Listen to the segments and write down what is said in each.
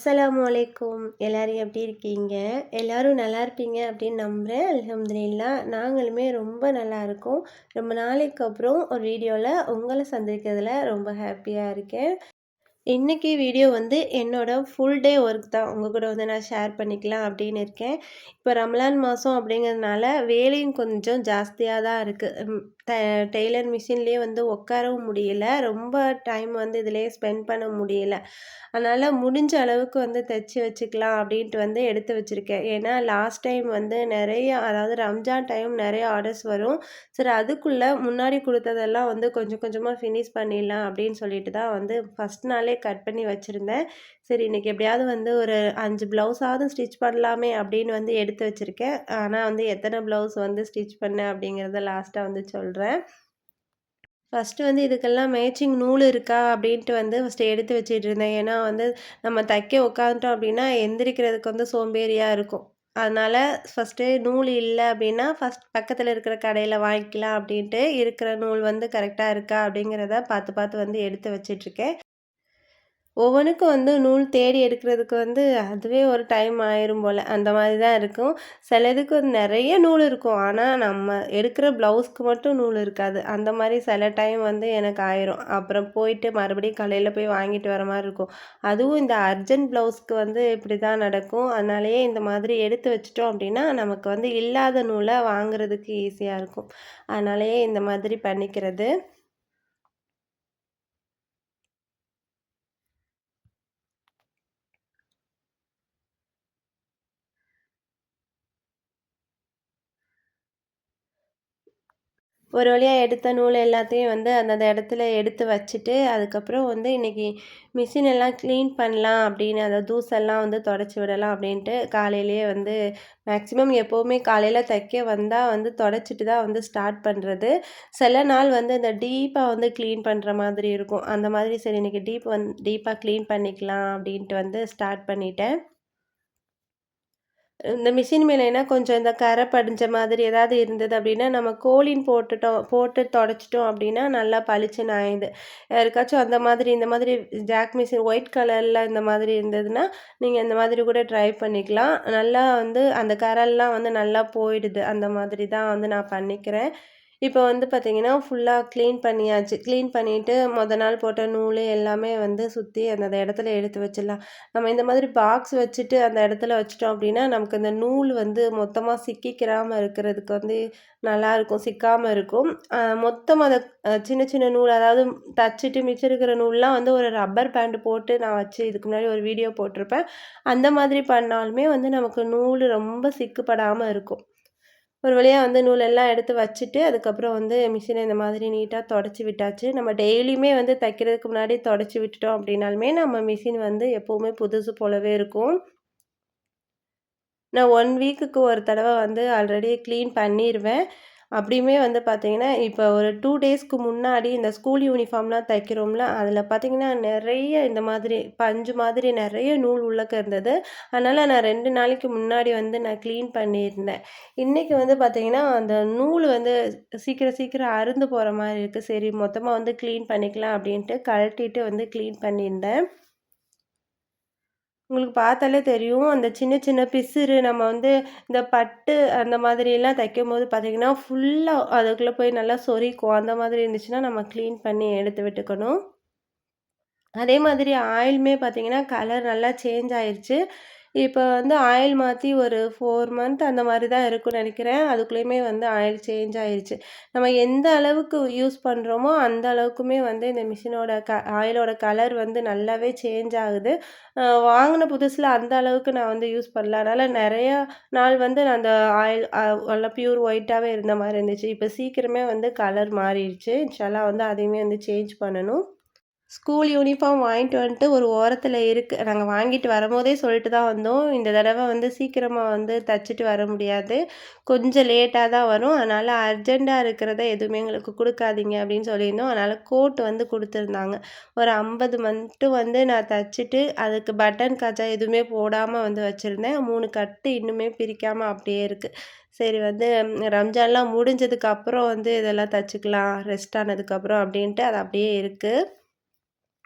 அஸ்ஸலாமு அலைக்கும். எல்லோரும் எப்படி இருக்கீங்க? எல்லோரும் நல்லா இருப்பீங்க அப்படின்னு நம்புகிறேன் அலமதுல்லா நாங்களுமே ரொம்ப நல்லா இருக்கோம். ரொம்ப நாளைக்கு அப்புறம் ஒரு வீடியோவில் உங்களை சந்திக்கிறதுல ரொம்ப ஹாப்பியாக இருக்கேன். இன்றைக்கி வீடியோ வந்து என்னோடய ஃபுல் டே ஒர்க் தான். உங்கள் கூட வந்து நான் ஷேர் பண்ணிக்கலாம் அப்படின்னு இருக்கேன். இப்போ ரம்லான் மாதம் அப்படிங்கிறதுனால வேலையும் கொஞ்சம் ஜாஸ்தியாக தான் இருக்குது டெய்லர் மிஷின்லேயே வந்து உட்காரவும் முடியல. ரொம்ப டைம் வந்து இதிலே ஸ்பெண்ட் பண்ண முடியல. அதனால் முடிஞ்ச அளவுக்கு வந்து தைச்சி வச்சுக்கலாம் அப்படின்ட்டு வந்து எடுத்து வச்சுருக்கேன். ஏன்னா லாஸ்ட் டைம் வந்து நிறைய அதாவது ரம்ஜான் டைம் நிறைய ஆர்டர்ஸ் வரும். சரி அதுக்குள்ளே முன்னாடி கொடுத்ததெல்லாம் வந்து கொஞ்சம் கொஞ்சமாக ஃபினிஷ் பண்ணிடலாம் அப்படின்னு சொல்லிட்டு தான் வந்து ஃபஸ்ட் நாளே கட் பண்ணி வச்சுருந்தேன். சரி இன்றைக்கி எப்படியாவது வந்து ஒரு அஞ்சு ப்ளவுஸாவது ஸ்டிச் பண்ணலாமே அப்படின்னு வந்து எடுத்து வச்சுருக்கேன். ஆனால் வந்து எத்தனை ப்ளவுஸ் வந்து ஸ்டிச் பண்ணேன் அப்படிங்கிறத லாஸ்ட்டாக வந்து சொல்கிறேன் ஃபஸ்ட்டு வந்து இதுக்கெல்லாம் மேட்சிங் நூல் இருக்கா அப்படின்ட்டு வந்து ஃபஸ்ட்டு எடுத்து வச்சுட்டு இருந்தேன். ஏன்னா வந்து நம்ம தைக்க உட்காந்துட்டோம் அப்படின்னா எந்திரிக்கிறதுக்கு வந்து சோம்பேறியாக இருக்கும். அதனால் ஃபஸ்ட்டு நூல் இல்லை அப்படின்னா ஃபஸ்ட் பக்கத்தில் இருக்கிற கடையில் வாங்கிக்கலாம் அப்படின்ட்டு இருக்கிற நூல் வந்து கரெக்டாக இருக்கா அப்படிங்கிறத பார்த்து பார்த்து வந்து எடுத்து வச்சிட்ருக்கேன் ஒவ்வொன்றுக்கும் வந்து நூல் தேடி எடுக்கிறதுக்கு வந்து அதுவே ஒரு டைம் ஆயிரும் போல். அந்த மாதிரி தான் இருக்கும். சில இதுக்கு வந்து நிறைய நூல் இருக்கும். ஆனால் நம்ம எடுக்கிற ப்ளவுஸ்க்கு மட்டும் நூல் இருக்காது. அந்த மாதிரி சில டைம் வந்து எனக்கு ஆயிரும். அப்புறம் போயிட்டு மறுபடியும் கடையில் போய் வாங்கிட்டு வர மாதிரி இருக்கும். அதுவும் இந்த அர்ஜென்ட் ப்ளவுஸ்க்கு வந்து இப்படி தான் நடக்கும். அதனாலேயே இந்த மாதிரி எடுத்து வச்சிட்டோம் அப்படின்னா நமக்கு வந்து இல்லாத நூலை வாங்குறதுக்கு ஈஸியாக இருக்கும். அதனாலேயே இந்த மாதிரி பண்ணிக்கிறது. ஒரு வழியாக எடுத்த நூல் எல்லாத்தையும் வந்து அந்தந்த இடத்துல எடுத்து வச்சுட்டு அதுக்கப்புறம் வந்து இன்றைக்கி மிஷின் எல்லாம் க்ளீன் பண்ணலாம் அப்படின்னு அந்த தூசெல்லாம் வந்து தொடச்சி விடலாம் அப்படின்ட்டு காலையிலேயே வந்து மேக்ஸிமம் எப்போவுமே காலையில் தைக்க வந்தால் வந்து தொடச்சிட்டு தான் வந்து ஸ்டார்ட் பண்ணுறது சில நாள் வந்து இந்த டீப்பாக வந்து க்ளீன் பண்ணுற மாதிரி இருக்கும். அந்த மாதிரி சரி இன்றைக்கி டீப் வந் டீப்பாக க்ளீன் பண்ணிக்கலாம் அப்படின்ட்டு வந்து ஸ்டார்ட் பண்ணிட்டேன். இந்த மிஷின் மேலேனா கொஞ்சம் இந்த கரை படிஞ்ச மாதிரி ஏதாவது இருந்தது அப்படின்னா நம்ம கோலின் போட்டுட்டோம் போட்டு தொடச்சிட்டோம் அப்படின்னா நல்லா பளிச்சுன்னு ஆயிடுது. யாருக்காச்சும் அந்த மாதிரி இந்த மாதிரி ஜாக் மிஷின் ஒயிட் கலரில் இந்த மாதிரி இருந்ததுன்னா நீங்கள் இந்த மாதிரி கூட ட்ரை பண்ணிக்கலாம். நல்லா வந்து அந்த கரெல்லாம் வந்து நல்லா போயிடுது. அந்த மாதிரி தான் வந்து நான் பண்ணிக்கிறேன். இப்போ வந்து பார்த்திங்கன்னா ஃபுல்லாக க்ளீன் பண்ணியாச்சு. க்ளீன் பண்ணிவிட்டு மொதல் நாள் போட்ட நூல் எல்லாமே வந்து சுற்றி அந்த இடத்துல எடுத்து வச்சிடலாம். நம்ம இந்த மாதிரி பாக்ஸ் வச்சுட்டு அந்த இடத்துல வச்சிட்டோம் அப்படின்னா நமக்கு அந்த நூல் வந்து மொத்தமாக சிக்கிக்கிறாமல் இருக்கிறதுக்கு வந்து நல்லாயிருக்கும் சிக்காமல் இருக்கும். மொத்தம் அதை சின்ன சின்ன நூல் அதாவது தச்சுட்டு மிச்சம் இருக்கிற நூல்லாம் வந்து ஒரு ரப்பர் பேண்ட் போட்டு நான் வச்சு இதுக்கு முன்னாடி ஒரு வீடியோ போட்டிருப்பேன். அந்த மாதிரி பண்ணாலுமே வந்து நமக்கு நூல் ரொம்ப சிக்குப்படாமல் இருக்கும். ஒரு வழியாக வந்து நூலெல்லாம் எடுத்து வச்சுட்டு அதுக்கப்புறம் வந்து மிஷினை இந்த மாதிரி நீட்டாக தொடச்சி விட்டாச்சு. நம்ம டெய்லியுமே வந்து தைக்கிறதுக்கு முன்னாடி தொடச்சி விட்டுட்டோம் அப்படின்னாலுமே நம்ம மிஷின் வந்து எப்போவுமே புதுசு போலவே இருக்கும். நான் ஒன் வீக்குக்கு ஒரு தடவை வந்து ஆல்ரெடி க்ளீன் பண்ணிடுவேன் அப்படியுமே வந்து பார்த்திங்கன்னா இப்போ ஒரு டூ டேஸ்க்கு முன்னாடி இந்த ஸ்கூல் யூனிஃபார்ம்லாம் தைக்கிறோம்ல அதில் பார்த்திங்கன்னா நிறைய இந்த மாதிரி பஞ்சு மாதிரி நிறைய நூல் உள்ளக்க இருந்தது. அதனால் நான் ரெண்டு நாளைக்கு முன்னாடி வந்து நான் க்ளீன் பண்ணியிருந்தேன். இன்றைக்கி வந்து பார்த்திங்கன்னா அந்த நூல் வந்து சீக்கிரம் சீக்கிரம் அருந்து போகிற மாதிரி இருக்குது சரி மொத்தமாக வந்து க்ளீன் பண்ணிக்கலாம் அப்படின்ட்டு கழட்டிட்டு வந்து க்ளீன் பண்ணியிருந்தேன். உங்களுக்கு பார்த்தாலே தெரியும். அந்த சின்ன சின்ன பிசுறு நம்ம வந்து இந்த பட்டு அந்த மாதிரியெல்லாம் தைக்கும்போது பார்த்திங்கன்னா ஃபுல்லாக அதுக்குள்ளே போய் நல்லா சொரிக்கும். அந்த மாதிரி இருந்துச்சுன்னா நம்ம க்ளீன் பண்ணி எடுத்து விட்டுக்கணும். அதே மாதிரி ஆயிலுமே பார்த்திங்கன்னா கலர் நல்லா சேஞ்ச் ஆயிடுச்சு இப்போ வந்து ஆயில் மாற்றி ஒரு ஃபோர் மந்த் அந்த மாதிரி தான் இருக்கும்னு நினைக்கிறேன். அதுக்குள்ளேயுமே வந்து ஆயில் சேஞ்ச் ஆயிடுச்சு நம்ம எந்த அளவுக்கு யூஸ் பண்ணுறோமோ அந்த அளவுக்குமே வந்து இந்த மிஷினோட க ஆயிலோட கலர் வந்து நல்லாவே சேஞ்ச் ஆகுது. வாங்கின புதுசில் அந்த அளவுக்கு நான் வந்து யூஸ் பண்ணல. அதனால் நிறையா நாள் வந்து நான் அந்த ஆயில் நல்லா பியூர் ஒயிட்டாகவே இருந்த மாதிரி இருந்துச்சு. இப்போ சீக்கிரமே வந்து கலர் மாறிடுச்சு. இன்ஷால்லாம் வந்து அதையுமே வந்து சேஞ்ச் பண்ணணும். ஸ்கூல் யூனிஃபார்ம் வாங்கிட்டு வந்துட்டு ஒரு ஓரத்தில் இருக்குது நாங்கள் வாங்கிட்டு வரும்போதே சொல்லிட்டு தான் வந்தோம். இந்த தடவை வந்து சீக்கிரமாக வந்து தைச்சிட்டு வர முடியாது. கொஞ்சம் லேட்டாக தான் வரும். அதனால் அர்ஜெண்ட்டாக இருக்கிறத எதுவுமே எங்களுக்கு கொடுக்காதீங்க அப்படின்னு சொல்லியிருந்தோம். அதனால் கோட் வந்து கொடுத்துருந்தாங்க. ஒரு ஐம்பது மட்டும் வந்து நான் தைச்சிட்டு அதுக்கு பட்டன் காஜா எதுவுமே போடாமல் வந்து வச்சுருந்தேன். மூணு கட்டு இன்னுமே பிரிக்காமல் அப்படியே இருக்குது சரி வந்து ரம்ஜான்லாம் முடிஞ்சதுக்கப்புறம் வந்து இதெல்லாம் தச்சுக்கலாம். ரெஸ்ட் ஆனதுக்கப்புறம் அப்படின்ட்டு அது அப்படியே இருக்குது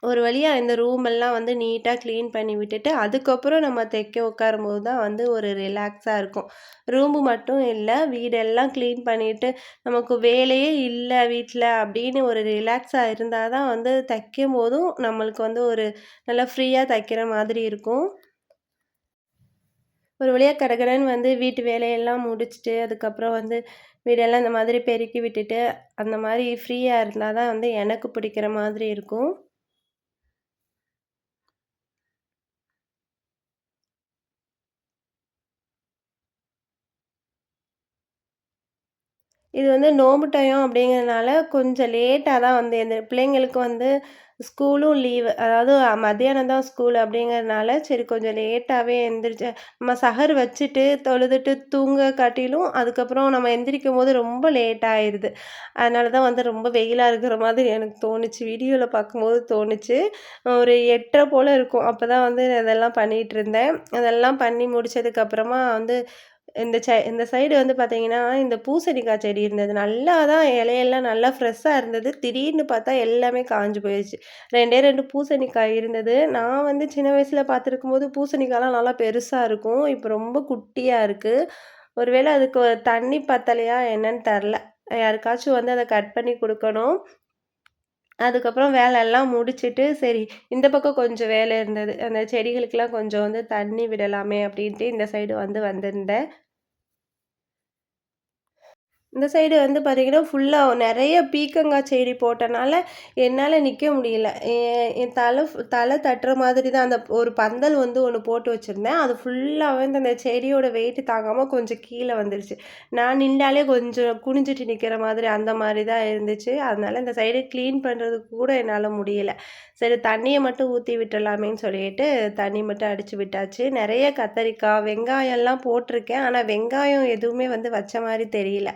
ஒரு வழியாக இந்த ரூமெல்லாம் வந்து நீட்டாக க்ளீன் பண்ணி விட்டுட்டு அதுக்கப்புறம் நம்ம தைக்க உட்காரும்போது தான் வந்து ஒரு ரிலாக்ஸாக இருக்கும். ரூமு மட்டும் இல்லை வீடெல்லாம் க்ளீன் பண்ணிவிட்டு நமக்கு வேலையே இல்லை வீட்டில் அப்படின்னு ஒரு ரிலாக்ஸாக இருந்தால் தான் வந்து தைக்கும் போதும் நம்மளுக்கு வந்து ஒரு நல்லா ஃப்ரீயாக தைக்கிற மாதிரி இருக்கும். ஒரு வழியாக கடகடன்னு வந்து வீட்டு வேலையெல்லாம் முடிச்சுட்டு அதுக்கப்புறம் வந்து வீடெல்லாம் இந்த மாதிரி பெருக்கி விட்டுட்டு அந்த மாதிரி ஃப்ரீயாக இருந்தால் தான் வந்து எனக்கு பிடிக்கிற மாதிரி இருக்கும். இது வந்து நோம்பு டைம் அப்படிங்கிறதுனால கொஞ்சம் லேட்டாக தான் வந்து எந்த பிள்ளைங்களுக்கு வந்து ஸ்கூலும் லீவு அதாவது மத்தியானம் தான் ஸ்கூல் அப்படிங்கிறதுனால சரி கொஞ்சம் லேட்டாகவே எந்திரிச்சு நம்ம சஹர் வச்சுட்டு தொழுதுட்டு தூங்க காட்டிலும் அதுக்கப்புறம் நம்ம எந்திரிக்கும் போது ரொம்ப லேட் ஆயிடுது அதனால தான் வந்து ரொம்ப வெயிலாக இருக்கிற மாதிரி எனக்கு தோணுச்சு. வீடியோவில் பார்க்கும்போது தோணுச்சு. ஒரு எட்டரை போல் இருக்கும். அப்போ தான் வந்து இதெல்லாம் பண்ணிகிட்டு இருந்தேன். அதெல்லாம் பண்ணி முடிச்சதுக்கப்புறமா வந்து இந்த சை இந்த சைடு வந்து பார்த்தீங்கன்னா இந்த பூசணிக்காய் செடி இருந்தது. நல்லா தான் இலையெல்லாம் நல்லா ஃப்ரெஷ்ஷாக இருந்தது. திடீர்னு பார்த்தா எல்லாமே காஞ்சு போயிடுச்சு. ரெண்டே ரெண்டு பூசணிக்காய் இருந்தது. நான் வந்து சின்ன வயசில் பார்த்துருக்கும் போது பூசணிக்காயெலாம் நல்லா பெருசாக இருக்கும். இப்போ ரொம்ப குட்டியாக இருக்குது ஒருவேளை அதுக்கு தண்ணி பத்தலையா என்னன்னு தெரில. யாருக்காச்சும் வந்து அதை கட் பண்ணி கொடுக்கணும். அதுக்கப்புறம் வேலையெல்லாம் முடிச்சுட்டு சரி இந்த பக்கம் கொஞ்சம் வேலை இருந்தது. அந்த செடிகளுக்கெல்லாம் கொஞ்சம் வந்து தண்ணி விடலாமே அப்படின்ட்டு இந்த சைடு வந்து வந்திருந்தேன். இந்த சைடு வந்து பார்த்திங்கன்னா ஃபுல்லாக நிறைய பீக்கங்காய் செடி போட்டனால என்னால் நிற்க முடியல. என் தலை தலை தட்டுற மாதிரி தான் அந்த ஒரு பந்தல் வந்து ஒன்று போட்டு வச்சுருந்தேன். அது ஃபுல்லாக வந்து அந்த செடியோட வெயிட்டு தாங்காமல் கொஞ்சம் கீழே வந்துருச்சு. நான் நின்றாலே கொஞ்சம் குனிஞ்சிட்டு நிற்கிற மாதிரி அந்த மாதிரி தான் இருந்துச்சு. அதனால் இந்த சைடு க்ளீன் பண்ணுறதுக்கு கூட என்னால் முடியல. சரி தண்ணியை மட்டும் ஊற்றி விட்டுடலாமேன்னு சொல்லிட்டு தண்ணி மட்டும் அடித்து விட்டாச்சு. நிறைய கத்தரிக்காய் வெங்காயம்லாம் போட்டிருக்கேன். ஆனால் வெங்காயம் எதுவுமே வந்து வச்ச மாதிரி தெரியல.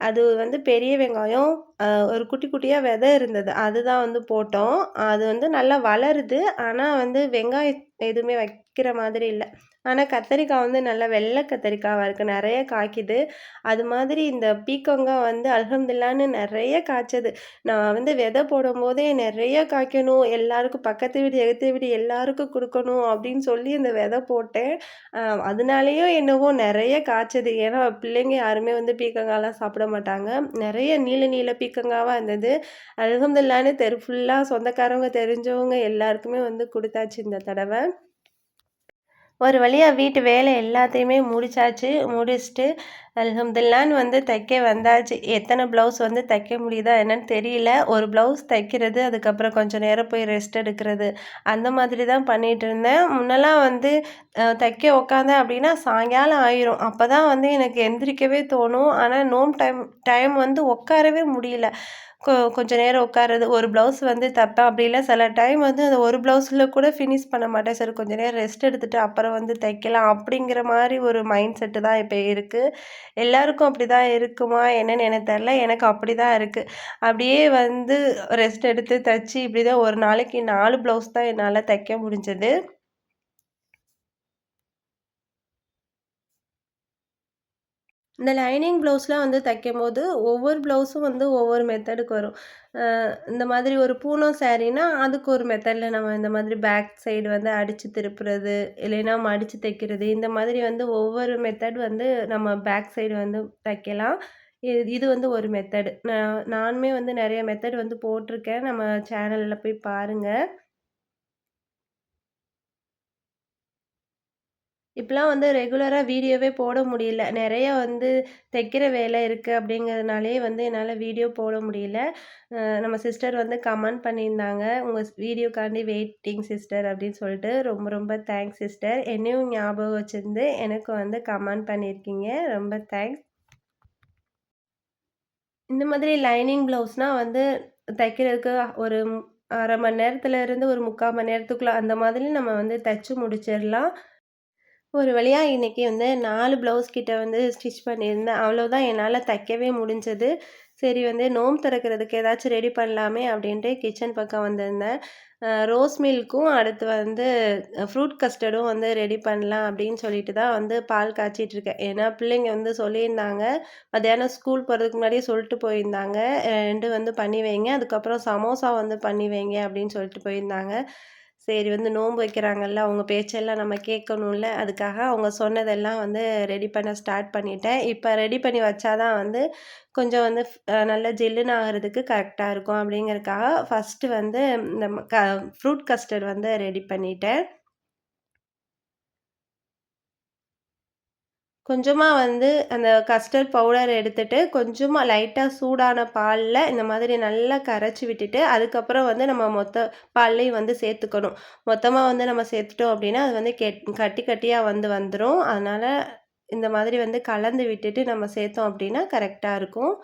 அது வந்து பெரிய வெங்காயம் ஒரு குட்டி குட்டியாக விதை இருந்தது. அதுதான் வந்து போட்டோம். அது வந்து நல்லா வளருது. ஆனால் வந்து வெங்காயம் எதுவுமே வைக்கிற மாதிரி இல்லை. ஆனால் கத்தரிக்காய் வந்து நல்லா வெள்ளை கத்தரிக்காவாக இருக்குது நிறைய காய்க்குது. அது மாதிரி இந்த பீக்கங்காய் வந்து அலகம்தில்லான்னு நிறைய காய்ச்சது. நான் வந்து விதை போடும்போதே நிறைய காய்க்கணும். எல்லாருக்கும் பக்கத்து வீடு எகத்து வீடு எல்லாருக்கும் கொடுக்கணும் அப்படின்னு சொல்லி இந்த விதை போட்டேன். அதனாலேயும் என்னவோ நிறைய காய்ச்சது. ஏன்னா பிள்ளைங்க யாருமே வந்து பீக்கங்காய்லாம் சாப்பிட மாட்டாங்க. நிறைய நீல நீல பீக்கங்காவாக இருந்தது. அலகம்தில்லான்னு தெரு ஃபுல்லாக சொந்தக்காரவங்க தெரிஞ்சவங்க எல்லாருக்குமே வந்து கொடுத்தாச்சு இந்த தடவை. ஒரு வழியாக வீட்டு வேலை எல்லாத்தையுமே முடிச்சாச்சு முடிச்சுட்டு அல்ஹம்துல்லான்னு வந்து தைக்க வந்தாச்சு. எத்தனை ப்ளவுஸ் வந்து தைக்க முடியுதா என்னன்னு தெரியல. ஒரு ப்ளவுஸ் தைக்கிறது அதுக்கப்புறம் கொஞ்சம் நேரம் போய் ரெஸ்ட் எடுக்கிறது அந்த மாதிரி தான் பண்ணிகிட்டு இருந்தேன். முன்னெல்லாம் வந்து தைக்க உக்காந்தேன் அப்படின்னா சாயங்காலம் ஆயிரும். அப்போ தான் வந்து எனக்கு எந்திரிக்கவே தோணும். ஆனால் நோம் டைம் டைம் வந்து உட்காரவே முடியல. கொ கொஞ்சம் நேரம் உட்காறது ஒரு ப்ளவுஸ் வந்து தைப்பேன் அப்படி இல்லை. சில டைம் வந்து அந்த ஒரு ப்ளவுஸில் கூட ஃபினிஷ் பண்ண மாட்டேன். சரி கொஞ்சம் நேரம் ரெஸ்ட் எடுத்துகிட்டு அப்புறம் வந்து தைக்கலாம் அப்படிங்கிற மாதிரி ஒரு மைண்ட் செட்டு தான் இப்போ இருக்குது எல்லாருக்கும் அப்படி தான் இருக்குமா? என்னன்னு எனக்கு தெரில எனக்கு அப்படி தான் இருக்குது அப்படியே வந்து ரெஸ்ட் எடுத்து தைச்சி இப்படி தான் ஒரு நாளைக்கு நாலு ப்ளவுஸ் தான் என்னால் தைக்க முடிஞ்சது. இந்த லைனிங் ப்ளவுஸ்லாம் வந்து தைக்கும் போது ஒவ்வொரு ப்ளவுஸும் வந்து ஒவ்வொரு மெத்தடுக்கு வரும். இந்த மாதிரி ஒரு பூனம் சாரீனா அதுக்கு ஒரு மெத்தடில் நம்ம இந்த மாதிரி பேக் சைடு வந்து அடித்து திருப்புறது இல்லைன்னா மடித்து தைக்கிறது இந்த மாதிரி வந்து ஒவ்வொரு மெத்தட் வந்து நம்ம பேக் சைடு வந்து தைக்கலாம். இது இது வந்து ஒரு மெத்தடு. நான் நானுமே வந்து நிறைய மெத்தட் வந்து போட்டிருக்கேன். நம்ம சேனலில் போய் பாருங்கள் இப்போலாம் வந்து ரெகுலராக வீடியோவே போட முடியல. நிறைய வந்து தைக்கிற வேலை இருக்குது அப்படிங்கிறதுனாலே வந்து என்னால் வீடியோ போட முடியல. நம்ம சிஸ்டர் வந்து கமெண்ட் பண்ணியிருந்தாங்க. உங்கள் வீடியோக்காண்டி வெயிட்டிங் சிஸ்டர் அப்படின்னு சொல்லிட்டு. ரொம்ப ரொம்ப தேங்க்ஸ் சிஸ்டர் என்னையும் ஞாபகம் வச்சுருந்து எனக்கு வந்து கமெண்ட் பண்ணியிருக்கீங்க. ரொம்ப தேங்க்ஸ் இந்த மாதிரி லைனிங் ப்ளவுஸ்னால் வந்து தைக்கிறதுக்கு ஒரு அரை மணி நேரத்தில் இருந்து ஒரு முக்கால் மணி நேரத்துக்குள்ளே அந்த மாதிரி நம்ம வந்து தைச்சி முடிச்சிடலாம். ஒரு வழியாக இன்றைக்கி வந்து நாலு ப்ளவுஸ் கிட்ட வந்து ஸ்டிச் பண்ணியிருந்தேன். அவ்வளோதான் என்னால் தைக்கவே முடிஞ்சது. சரி வந்து நோம் திறக்கிறதுக்கு ஏதாச்சும் ரெடி பண்ணலாமே அப்படின்ட்டு கிச்சன் பக்கம் வந்திருந்தேன். ரோஸ் மில்க்கும் அடுத்து வந்து ஃப்ரூட் கஸ்டர்டும் வந்து ரெடி பண்ணலாம் அப்படின்னு சொல்லிட்டு தான் வந்து பால் காய்ச்சிட்ருக்கேன் ஏன்னா பிள்ளைங்க வந்து சொல்லியிருந்தாங்க. மத்தியானம் ஸ்கூல் போகிறதுக்கு முன்னாடியே சொல்லிட்டு போயிருந்தாங்க. ரெண்டு வந்து பண்ணி வைங்க. அதுக்கப்புறம் சமோசா வந்து பண்ணி வைங்க அப்படின்னு சொல்லிட்டு போயிருந்தாங்க. சரி வந்து நோன்பு வைக்கிறாங்கல்ல அவங்க பேச்செல்லாம் நம்ம கேட்கணும்ல அதுக்காக அவங்க சொன்னதெல்லாம் வந்து ரெடி பண்ண ஸ்டார்ட் பண்ணிட்டேன். இப்போ ரெடி பண்ணி வச்சாதான் வந்து கொஞ்சம் வந்து நல்லா ஜில்லுன்னு ஆகிறதுக்கு கரெக்டாக இருக்கும். அப்படிங்கிறதுக்காக ஃபஸ்ட்டு வந்து இந்த க ஃப்ரூட் கஸ்டர்ட் வந்து ரெடி பண்ணிட்டேன். கொஞ்சமாக வந்து அந்த கஸ்டர்ட் பவுடர் எடுத்துகிட்டு கொஞ்சமாக லைட்டாக சூடான பாலில் இந்த மாதிரி நல்லா கரைச்சி விட்டுட்டு அதுக்கப்புறம் வந்து நம்ம மொத்த பால்லையும் வந்து சேர்த்துக்கணும். மொத்தமாக வந்து நம்ம சேர்த்துட்டோம் அப்படின்னா அது வந்து கெட் கட்டி கட்டியாக வந்து வந்துடும் அதனால் இந்த மாதிரி வந்து கலந்து விட்டுட்டு நம்ம சேர்த்தோம் அப்படின்னா கரெக்டாக இருக்கும்.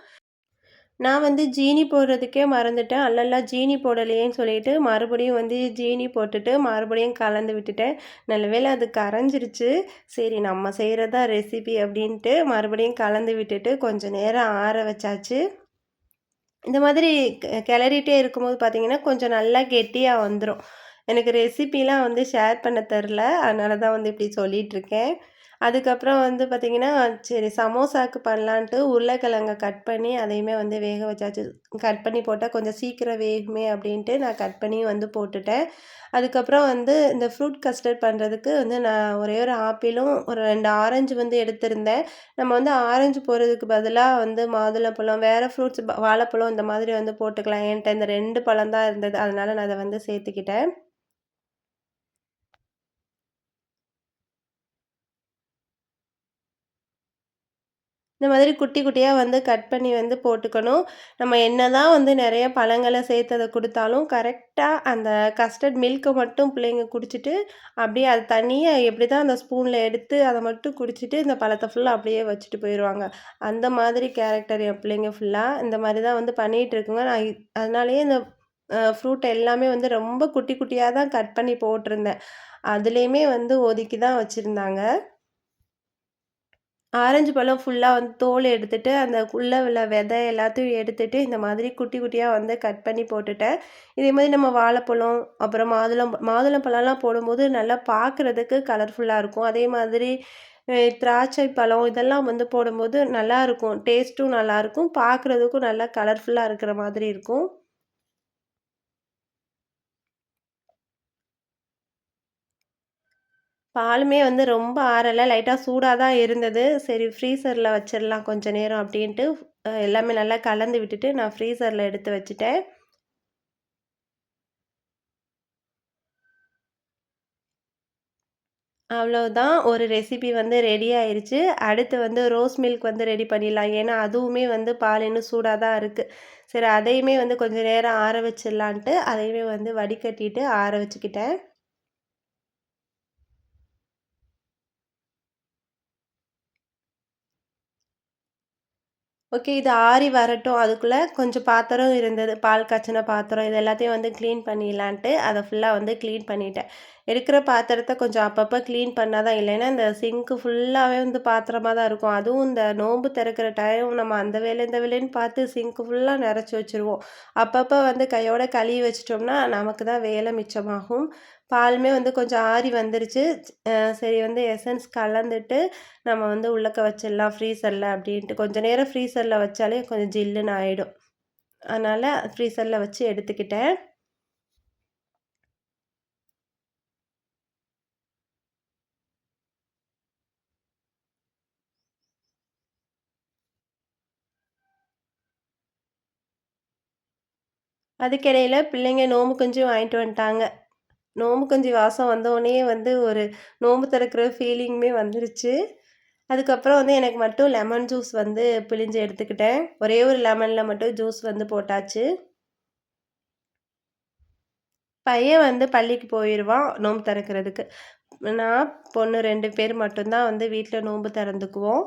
நான் வந்து ஜீனி போடுறதுக்கே மறந்துட்டேன். அல்லல்லா ஜீனி போடலையேன்னு சொல்லிட்டு மறுபடியும் வந்து ஜீனி போட்டுட்டு மறுபடியும் கலந்து விட்டுட்டேன். நல்ல வேளை அது கரைஞ்சிருச்சு. சரி நம்ம செய்கிறதா ரெசிபி அப்படின்ட்டு மறுபடியும் கலந்து விட்டுட்டு கொஞ்சம் நேரம் ஆற வச்சாச்சு. இந்த மாதிரி கிளறிட்டே இருக்கும்போது பார்த்திங்கன்னா கொஞ்சம் நல்லா கெட்டியாக வந்துடும் எனக்கு ரெசிபிலாம் வந்து ஷேர் பண்ண தெரில அதனால தான் வந்து இப்படி சொல்லிகிட்ருக்கேன் அதுக்கப்புறம் வந்து பார்த்திங்கன்னா சரி சமோசாவுக்கு பண்ணலான்ட்டு உருளைக்கிழங்க கட் பண்ணி அதையுமே வந்து வேக வச்சாச்சு. கட் பண்ணி போட்டால் கொஞ்சம் சீக்கிரம் வேகுமே அப்படின்ட்டு நான் கட் பண்ணி வந்து போட்டுட்டேன். அதுக்கப்புறம் வந்து இந்த ஃப்ரூட் கஸ்டர்ட் பண்ணுறதுக்கு வந்து நான் ஒரே ஒரு ஆப்பிளும் ஒரு ரெண்டு ஆரஞ்சு வந்து எடுத்திருந்தேன். நம்ம வந்து ஆரஞ்சு போடுறதுக்கு பதிலாக வந்து மாதுளப்பழம் வேறு ஃப்ரூட்ஸ் வாழைப்பழம் இந்த மாதிரி வந்து போட்டுக்கலாம். என்கிட்ட இந்த ரெண்டு பழம் தான் இருந்தது. அதனால் நான் அதை வந்து சேர்த்துக்கிட்டேன். இந்த மாதிரி குட்டி குட்டியாக வந்து கட் பண்ணி வந்து போட்டுக்கணும். நம்ம என்ன தான் வந்து நிறைய பழங்களை சேர்த்ததை கொடுத்தாலும் கரெக்டாக அந்த கஸ்டர்ட் மில்க்கை மட்டும் பிள்ளைங்க குடிச்சிட்டு அப்படியே அது தனியாக எப்படி தான் அந்த ஸ்பூனில் எடுத்து அதை மட்டும் குடிச்சிட்டு இந்த பழத்தை ஃபுல்லாக அப்படியே வச்சுட்டு போயிடுவாங்க. அந்த மாதிரி கேரக்டர் என் பிள்ளைங்க ஃபுல்லாக இந்த மாதிரி தான் வந்து பண்ணிகிட்டு இருக்குங்க. நான் அதனாலேயே இந்த ஃப்ரூட் எல்லாமே வந்து ரொம்ப குட்டி குட்டியாக தான் கட் பண்ணி போட்டிருந்தேன். அதுலேயுமே வந்து ஒதுக்கி தான் வச்சுருந்தாங்க. ஆரஞ்சு பழம் ஃபுல்லாக வந்து தோல் எடுத்துகிட்டு அந்த உள்ளே உள்ள விதை எல்லாத்தையும் எடுத்துட்டு இந்த மாதிரி குட்டி குட்டியாக வந்து கட் பண்ணி போட்டுட்டேன். இதே மாதிரி நம்ம வாழைப்பழம் அப்புறம் மாதுளம் மாதுளம்பழம்லாம் போடும்போது நல்லா பார்க்குறதுக்கு கலர்ஃபுல்லாக இருக்கும். அதே மாதிரி திராட்சை பழம் இதெல்லாம் வந்து போடும்போது நல்லாயிருக்கும் டேஸ்ட்டும் நல்லாயிருக்கும் பார்க்குறதுக்கும் நல்லா கலர்ஃபுல்லாக இருக்கிற மாதிரி இருக்கும். பாலுமே வந்து ரொம்ப ஆறலை லைட்டாக சூடாக தான் இருந்தது. சரி ஃப்ரீசரில் வச்சிடலாம் கொஞ்சம் நேரம் அப்படின்ட்டு எல்லாமே நல்லா கலந்து விட்டுட்டு நான் ஃப்ரீசரில் எடுத்து வச்சுட்டேன். அவ்வளோதான் ஒரு ரெசிபி வந்து ரெடி ஆயிடுச்சு அடுத்து வந்து ரோஸ் மில்க் வந்து ரெடி பண்ணிடலாம். ஏன்னா அதுவுமே வந்து பால் இன்னும் சூடாக தான் இருக்குது சரி அதையுமே வந்து கொஞ்சம் நேரம் ஆற வச்சிடலான்ட்டு அதையுமே வந்து வடிகட்டிட்டு ஆற வச்சுக்கிட்டேன். ஓகே இது ஆறி வரட்டும். அதுக்குள்ளே கொஞ்சம் பாத்திரம் இருந்தது. பால் காய்ச்சின பாத்திரம் இது எல்லாத்தையும் வந்து க்ளீன் பண்ணிடலான்ட்டு அதை ஃபுல்லாக வந்து க்ளீன் பண்ணிட்டேன். எடுக்கிற பாத்திரத்தை கொஞ்சம் அப்பப்போ க்ளீன் பண்ணால் தான் இல்லைன்னா இந்த சிங்க்கு ஃபுல்லாகவே வந்து பாத்திரமாக தான் இருக்கும். அதுவும் இந்த நோன்பு திறக்கிற டைம் நம்ம அந்த வேலை இந்த வேலைன்னு பார்த்து சிங்க்கு ஃபுல்லாக நிறச்சி வச்சுருவோம். அப்பப்போ வந்து கையோட கழுவி வச்சிட்டோம்னா நமக்கு தான் வேலை மிச்சமாகும். பாலுமே வந்து கொஞ்சம் ஆறி வந்துருச்சு. சரி வந்து எசன்ஸ் கலந்துட்டு நம்ம வந்து உள்ளக்க வச்சிடலாம் ஃப்ரீசரில் அப்படின்ட்டு. கொஞ்சம் நேரம் ஃப்ரீசரில் வச்சாலே கொஞ்சம் ஜில்லுன்னு ஆகிடும் அதனால் ஃப்ரீசரில் வச்சு எடுத்துக்கிட்டேன். அதுக்கிடையில் பிள்ளைங்க நோம்பு கொஞ்சம் வாங்கிட்டு வந்துட்டாங்க. நோம்பு கஞ்சி வாசம் வந்தோடனே வந்து ஒரு நோம்பு திறக்கிற ஃபீலிங்குமே வந்துருச்சு. அதுக்கப்புறம் வந்து எனக்கு மட்டும் லெமன் ஜூஸ் வந்து பிழிஞ்சு எடுத்துக்கிட்டேன். ஒரே ஒரு லெமனில் மட்டும் ஜூஸ் வந்து போட்டாச்சு. பையன் வந்து பள்ளிக்கு போயிடுவான் நோம்பு திறக்கிறதுக்கு. நான் பொண்ணு ரெண்டு பேர் மட்டும்தான் வந்து வீட்டில் நோம்பு திறந்துக்குவோம்.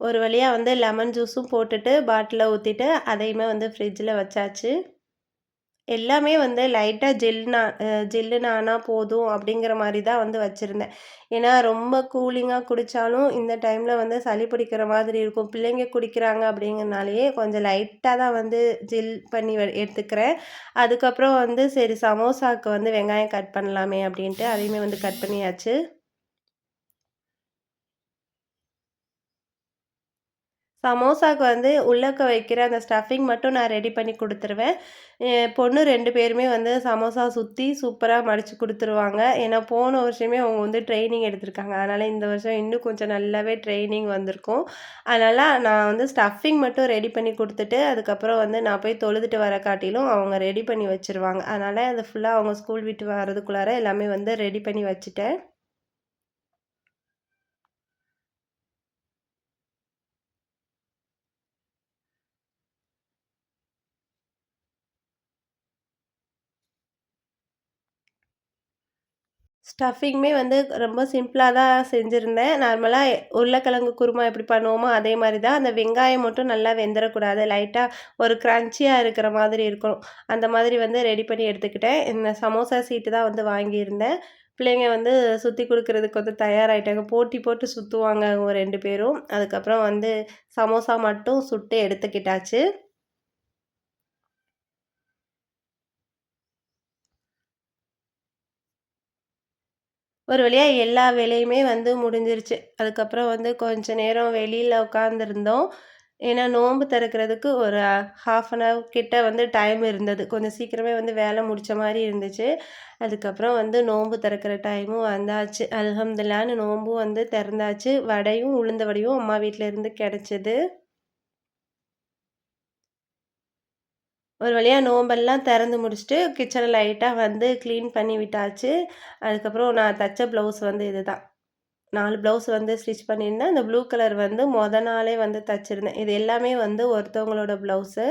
ஒரு வழியாக வந்து லெமன் ஜூஸும் போட்டுட்டு பாட்டிலில் ஊற்றிட்டு அதையுமே வந்து ஃப்ரிட்ஜில் வச்சாச்சு. எல்லாமே வந்து லைட்டாக ஜில்னா ஜில்லுன்னு ஆனால் போதும் அப்படிங்கிற மாதிரி தான் வந்து வச்சுருந்தேன். ஏன்னா ரொம்ப கூலிங்காக குடித்தாலும் இந்த டைமில் வந்து சளி பிடிக்கிற மாதிரி இருக்கும். பிள்ளைங்க குடிக்கிறாங்க அப்படிங்கிறனாலேயே கொஞ்சம் லைட்டாக தான் வந்து ஜில் பண்ணி எடுத்துக்கிறேன். அதுக்கப்புறம் வந்து சரி சமோசாவுக்கு வந்து வெங்காயம் கட் பண்ணலாமே அப்படின்ட்டு அதையுமே வந்து கட் பண்ணியாச்சு. சமோசாவுக்கு வந்து உள்ளக்க வைக்கிற அந்த ஸ்டஃபிங் மட்டும் நான் ரெடி பண்ணி கொடுத்துருவேன். பொண்ணு ரெண்டு பேருமே வந்து சமோசா சுற்றி சூப்பராக மடித்து கொடுத்துருவாங்க. ஏன்னா போன வருஷமே அவங்க வந்து ட்ரைனிங் எடுத்திருக்காங்க. அதனால் இந்த வருஷம் இன்னும் கொஞ்சம் நல்லாவே ட்ரைனிங் வந்திருக்கும். அதனால் நான் வந்து ஸ்டஃபிங் மட்டும் ரெடி பண்ணி கொடுத்துட்டு அதுக்கப்புறம் வந்து நான் போய் தொழுதுட்டு வர காட்டிலும் அவங்க ரெடி பண்ணி வச்சுருவாங்க. அதனால் அது ஃபுல்லாக அவங்க ஸ்கூல் விட்டு வர்றதுக்குள்ளார எல்லாமே வந்து ரெடி பண்ணி வச்சுட்டேன். ஸ்டஃபிங்குமே வந்து ரொம்ப சிம்பிளாக தான் செஞ்சுருந்தேன். நார்மலாக உருளைக்கிழங்கு குருமா எப்படி பண்ணுவோமோ அதே மாதிரி தான் அந்த வெங்காயம் மட்டும் நல்லா வெந்துடக்கூடாது லைட்டாக ஒரு க்ரன்ச்சியாக இருக்கிற மாதிரி இருக்கணும். அந்த மாதிரி வந்து ரெடி பண்ணி எடுத்துக்கிட்டேன். இந்த சமோசா சீட்டு தான் வந்து வாங்கியிருந்தேன். பிள்ளைங்க வந்து சுற்றி கொடுக்குறதுக்கு வந்து தயாராகிட்டாங்க போட்டி போட்டு சுற்றுவாங்க அவங்க ரெண்டு பேரும். அதுக்கப்புறம் வந்து சமோசா மட்டும் சுட்டு எடுத்துக்கிட்டாச்சு. ஒரு வழியாக எல்லா வேலையுமே வந்து முடிஞ்சிருச்சு. அதுக்கப்புறம் வந்து கொஞ்ச நேரம் வெளியில் உட்காந்துருந்தோம் ஏன்னா நோன்பு திறக்கிறதுக்கு ஒரு ஹாஃப் அன் ஹவர் கிட்ட வந்து டைம் இருந்தது. கொஞ்சம் சீக்கிரமே வந்து வேலை முடித்த மாதிரி இருந்துச்சு. அதுக்கப்புறம் வந்து நோன்பு திறக்கிற டைமும் வந்தாச்சு. அலமதுல்லான்னு நோன்பும் வந்து திறந்தாச்சு. வடையும் உளுந்த வடையும் அம்மா வீட்டில் இருந்து கிடச்சிது. ஒரு வழியாக நோம்பெல்லாம் திறந்து முடிச்சுட்டு கிச்சனை லைட்டாக வந்து க்ளீன் பண்ணி விட்டாச்சு. அதுக்கப்புறம் நான் தைச்ச ப்ளவுஸ் வந்து இது தான் நாலு ப்ளவுஸ் வந்து ஸ்டிச் பண்ணியிருந்தேன். அந்த ப்ளூ கலர் வந்து மொதல் நாளே வந்து தைச்சிருந்தேன். இது எல்லாமே வந்து ஒருத்தவங்களோட ப்ளவுஸு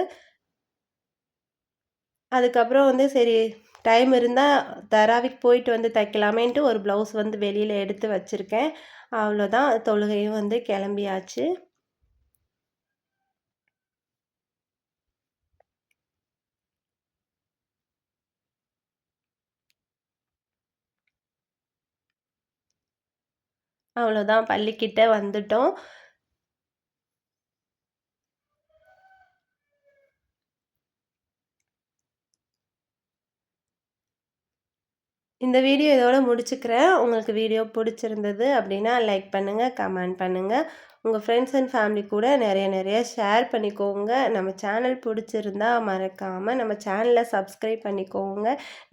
அதுக்கப்புறம் வந்து சரி டைம் இருந்தால் தராவிக்கு போயிட்டு வந்து தைக்கலாமேன்ட்டு ஒரு ப்ளவுஸ் வந்து வெளியில் எடுத்து வச்சுருக்கேன். அவ்வளோதான் தொழுகையும் வந்து கிளம்பியாச்சு. அவ்வளோதான் பள்ளிக்கிட்ட வந்துட்டோம். இந்த வீடியோ இதோட முடிச்சுக்கிறேன். உங்களுக்கு வீடியோ பிடிச்சிருந்தது அப்படின்னா லைக் பண்ணுங்கள் கமெண்ட் பண்ணுங்கள் உங்கள் ஃப்ரெண்ட்ஸ் அண்ட் ஃபேமிலி கூட நிறைய நிறைய ஷேர் பண்ணிக்கோங்க. நம்ம சேனல் பிடிச்சிருந்தா மறக்காமல் நம்ம சேனலை சப்ஸ்கிரைப் பண்ணிக்கோங்க.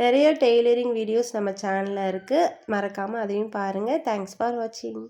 நிறைய டெய்லரிங் வீடியோஸ் நம்ம சேனலில் இருக்குது மறக்காமல் அதையும் பாருங்கள் தேங்க்ஸ் ஃபார் வாட்சிங்